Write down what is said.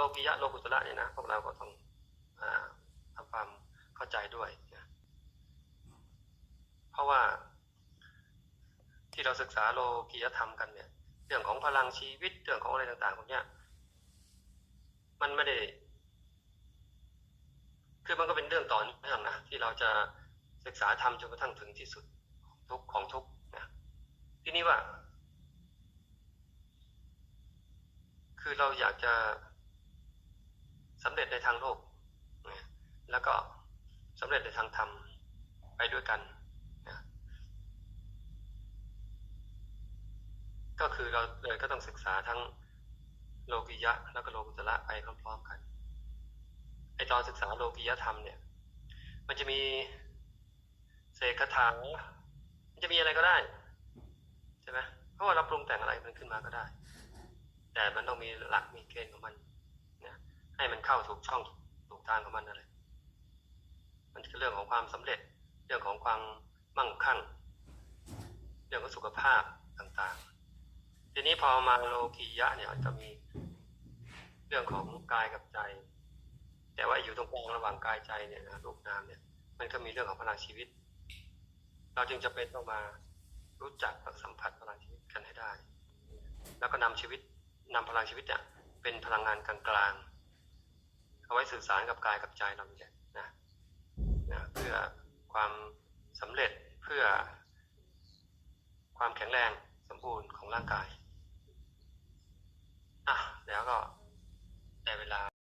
ลกิยะโลกุตระเนี่ยนะพวกเราก็ต้องอทำความเข้าใจด้วยนะเพราะว่า ที่เราศึกษาโลกิยธรรมกันเนี่ย เรื่องของพลังชีวิตเรื่องของอะไรต่างๆพวกเนี้ยมันไม่ได้ คือมันก็เป็นเรื่องต่อเนื่องนะที่เราจะศึกษาทำจนกระทั่งถึงที่สุดทุกของทุกนะที่นี้ว่า คือเราอยากจะ สำเร็จในทางโลกนะแล้วก็สำเร็จในทางธรรมไปด้วยกันนะก็คือเราเลยก็ต้องศึกษาทั้งโลกิยะแล้วก็โลกุตระไปพร้อมๆกันไอตอนศึกษาโลกิยธรรมเนี่ย มันจะมีเสกคาถามันจะมีอะไรก็ได้ใช่ไหมเพราะว่าเราปรุงแต่งอะไรมันขึ้นมาก็ได้ แต่มันต้องมีหลักมีเกณฑ์ของมัน มันเข้าถูกช่องถูกทางของมันนั่นแหละมันคือเรื่องของความสำเร็จ เรื่องของความมั่งคั่ง เรื่องของสุขภาพต่างๆ ทีนี้พอมาโลกียะเนี่ยมันก็มีเรื่องของกายกับใจ แต่ว่าอยู่ตรงกลางระหว่างกายใจเนี่ยนะรูปนามเนี่ย มันก็มีเรื่องของพลังชีวิต เราจึงจะเป็นต้องมารู้จักและสัมผัสพลังชีวิตกันให้ได้ แล้วก็นำชีวิตนำพลังชีวิตเนี่ยเป็นพลังงานกลางๆ เอาไว้สื่อสารกับกายกับใจเราเนี่ยนะนะเพื่อความสำเร็จเพื่อความแข็งแรงสมบูรณ์ของร่างกายอะแล้วก็